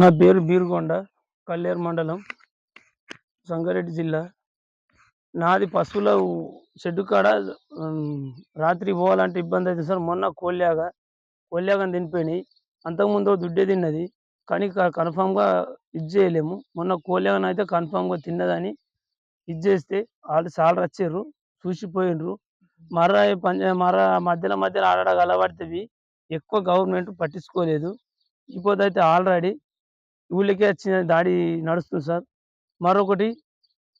నా పేరు బీరుగొండ కల్లేరు మండలం సంగారెడ్డి జిల్లా. నాది పశువుల షెడ్డు కాడ రాత్రి పోవాలంటే ఇబ్బంది అవుతుంది సార్. మొన్న కోల్యాగా కోల్యాగని తినిపోయినాయి. అంతకుముందు దుడ్డే తిన్నది కానీ కన్ఫామ్గా ఇది చేయలేము. మొన్న కోల్యాగన అయితే కన్ఫామ్గా తిన్నదని ఇది చేస్తే వాళ్ళు చాలా వచ్చారు చూసిపోయినరు మర పంచ మర మధ్యలో మధ్యలో ఆడడానికి కలబడితేవి ఎక్కువ గవర్నమెంట్ పట్టించుకోలేదు. ఇప్పుడు అయితే ఆల్రెడీ ఊళ్ళకే వచ్చిన దాడి నడుస్తుంది సార్. మరొకటి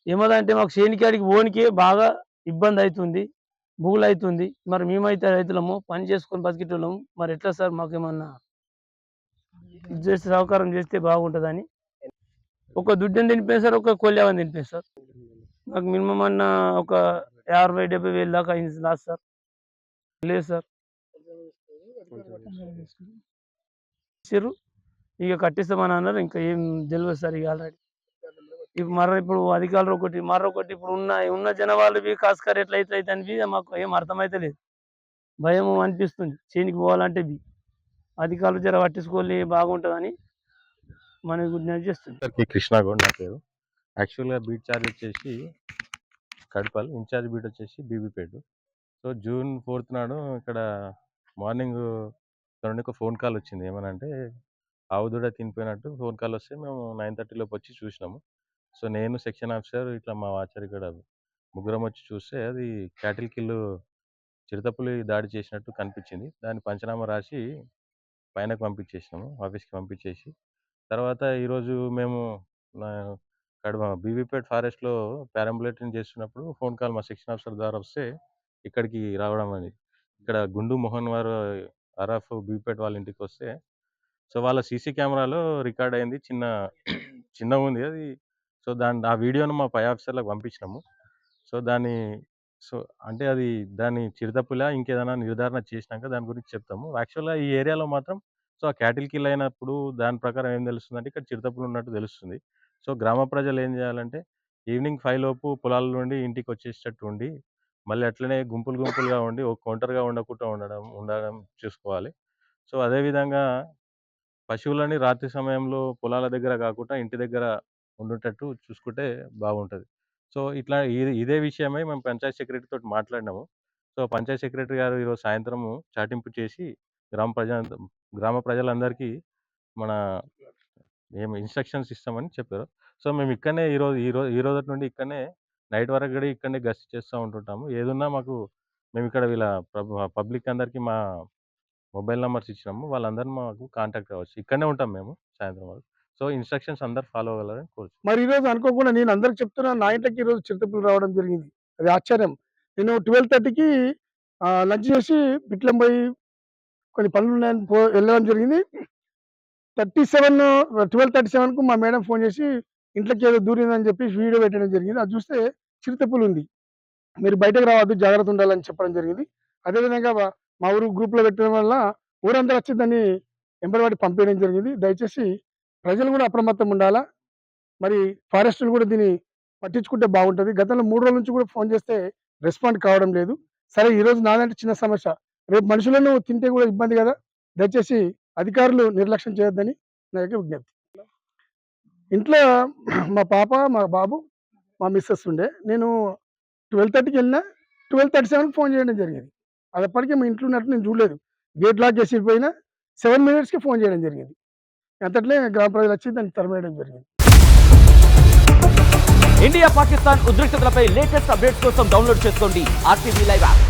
ఏమదంటే మాకు చేనికాడికి ఓనికి బాగా ఇబ్బంది అవుతుంది బుగులు అవుతుంది మరి మేమైతే రైతులము పని చేసుకొని బతికేటోళ్ళము. మరి ఎట్లా సార్ మాకు ఏమన్నా ఇది చేస్తే సహకారం చేస్తే బాగుంటుందని? ఒక దుడ్డుని తినిపోయింది సార్ ఒక కొల్యావని తినిపోయింది సార్. నాకు మినిమం అన్న ఒక యాభై డెబ్బై వేలు దాకా అయింది లాస్ట్ సార్. లేదు సార్. ఇచ్చారు ఇక కట్టిస్తామని అన్నారు. ఇంకా ఏం తెలియదు సార్ ఇక ఆల్రెడీ. ఇప్పుడు మర్ర ఇప్పుడు అధికారులు ఒకటి మరొకటి ఇప్పుడు ఉన్న ఉన్న జనవాళ్ళు కాస్కర్ ఎట్లయితే అయితే అనిపి మాకు ఏం అర్థమైతే లేదు భయం అనిపిస్తుంది. చేనికి పోవాలంటే బి. అధికారులు జర పట్టించుకోలే బాగుంటుందని మనకి గుడ్ చేస్తుంది. అందరికీ కృష్ణ గౌడ్ నా పేరు. యాక్చువల్గా బీట్ చార్జ్ వచ్చేసి కడపల్ ఇన్ఛార్జ్ బీట్ వచ్చేసి బీబీపేట సో జూన్ ఫోర్త్ నాడు ఇక్కడ మార్నింగ్ నుండి ఒక ఫోన్ కాల్ వచ్చింది. ఏమనంటే ఆవు దూడ తినిపోయినట్టు ఫోన్ కాల్ వస్తే మేము నైన్ థర్టీలోపు వచ్చి చూసినాము. సో నేను సెక్షన్ ఆఫీసర్ ఇట్లా మా వాచర్ ఇక్కడ ముగ్గురం వచ్చి చూస్తే అది క్యాటిల్ కిల్ చిరుతపులి దాడి చేసినట్టు కనిపించింది. దాన్ని పంచనామా రాసి పైనకు పంపించేసినాము ఆఫీస్కి పంపించేసి. తర్వాత ఈరోజు మేము కడమ బీబీపేట్ బీవీపేట్ ఫారెస్ట్లో పారాంబులేటింగ్ చేస్తున్నప్పుడు ఫోన్ కాల్ మా సెక్షన్ ఆఫీసర్ ద్వారా వస్తే ఇక్కడికి రావడం అనేది. ఇక్కడ గుండు మోహన్ వారు అరాఫ్ బీపేట్ వాళ్ళ ఇంటికి వస్తే సో వాళ్ళ సీసీ కెమెరాలో రికార్డ్ అయింది. చిన్న చిన్నగా ఉంది అది. సో దాని ఆ వీడియోను మా పై ఆఫీసర్లకు పంపించినాము. సో దాన్ని సో అంటే అది దాన్ని చిరుతపులా ఇంకేదైనా నిర్ధారణ చేసినాక దాని గురించి చెప్తాము. యాక్చువల్గా ఈ ఏరియాలో మాత్రం సో ఆ క్యాటిల్ కిల్ అయినప్పుడు దాని ప్రకారం ఏం తెలుస్తుందంటే ఇక్కడ చిరుతపులు ఉన్నట్టు తెలుస్తుంది. సో గ్రామ ప్రజలు ఏం చేయాలంటే ఈవినింగ్ ఫైవ్ లోపు పొలాల నుండి ఇంటికి వచ్చేటట్టు ఉండి మళ్ళీ అట్లనే గుంపులు గుంపులుగా ఉండి ఒక కౌంటర్గా ఉండకుండా ఉండడం ఉండడం చూసుకోవాలి. సో అదేవిధంగా పశువులని రాత్రి సమయంలో పొలాల దగ్గర కాకుండా ఇంటి దగ్గర ఉండేటట్టు చూసుకుంటే బాగుంటుంది. సో ఇట్లా ఇది ఇదే విషయమై మేము పంచాయత్ సెక్రటరీ తోటి మాట్లాడినాము. సో పంచాయత్ సెక్రటరీ గారు ఈరోజు సాయంత్రము చాటింపు చేసి గ్రామ ప్రజా గ్రామ ప్రజలందరికీ మన ఏం ఇన్స్ట్రక్షన్స్ ఇస్తామని చెప్పారు. సో మేము ఇక్కడనే ఈరోజు ఈరోజు ఈ రోజు నుండి ఇక్కడనే నైట్ వరకు కూడా ఇక్కడనే గస్ట్ చేస్తూ ఉంటుంటాము. ఏదున్నా మాకు మేము ఇక్కడ వీళ్ళ పబ్లిక్ అందరికీ మా మొబైల్ నెంబర్స్ ఇచ్చినాము. వాళ్ళందరూ మాకు కాంటాక్ట్ అవ్వచ్చు. ఇక్కడనే ఉంటాం మేము సాయంత్రం వరకు. సో ఇన్స్ట్రక్షన్స్ అందరు ఫాలో అవ్వాలని కోరుచు మరి ఈరోజు అనుకోకుండా నేను అందరికి చెప్తున్నా నా ఇంటికి ఈరోజు చిరుతపులు రావడం జరిగింది. అది ఆశ్చర్యం. నేను ట్వెల్వ్ థర్టీకి లంచ్ చేసి బిట్లం పోయి కొన్ని పనులు ఉన్నాయని పో వెళ్ళడం జరిగింది. థర్టీ సెవెన్ ట్వెల్వ్ థర్టీ సెవెన్కు మా మేడం ఫోన్ చేసి ఇంట్లోకి ఏదో దూరిందని చెప్పి వీడియో పెట్టడం జరిగింది. అది చూస్తే చిరుతపులు ఉంది. మీరు బయటకు రావద్దు జాగ్రత్త ఉండాలని చెప్పడం జరిగింది. అదేవిధంగా మా- ఊరు గ్రూప్లో పెట్టడం వల్ల ఊరందరూ వచ్చి దాన్ని ఎంబడి పంపించడం జరిగింది. దయచేసి ప్రజలు కూడా అప్రమత్తం ఉండాలా? మరి ఫారెస్టులు కూడా దీన్ని పట్టించుకుంటే బాగుంటుంది. గతంలో మూడు రోజుల నుంచి కూడా ఫోన్ చేస్తే రెస్పాండ్ కావడం లేదు. సరే ఈరోజు నాదంటే చిన్న సమస్య. రేపు మనుషులను తింటే కూడా ఇబ్బంది కదా? దయచేసి అధికారులు నిర్లక్ష్యం చేయొద్దని నా యొక్క విజ్ఞప్తి. ఇంట్లో మా పాప మా బాబు మా మిస్సెస్ ఉండే. నేను ట్వెల్వ్ థర్టీకి వెళ్ళినా ట్వెల్వ్ థర్టీ సెవెన్కి ఫోన్ చేయడం జరిగింది. అది అప్పటికే మీ ఇంట్లో ఉన్నట్టు నేను చూడలేదు. గేట్ లాక్ చేసి పోయినా సెవెన్ మినిట్స్కి ఫోన్ చేయడం జరిగింది. అంతట్లే గ్రామ ప్రజలు వచ్చి దాన్ని తరమేయడం జరిగింది. ఇండియా పాకిస్తాన్ ఉద్రిక్తతలపై లేటెస్ట్ అప్డేట్స్ కోసం డౌన్లోడ్ చేసుకోండి ఆర్టీవీ లైవ్ యాప్.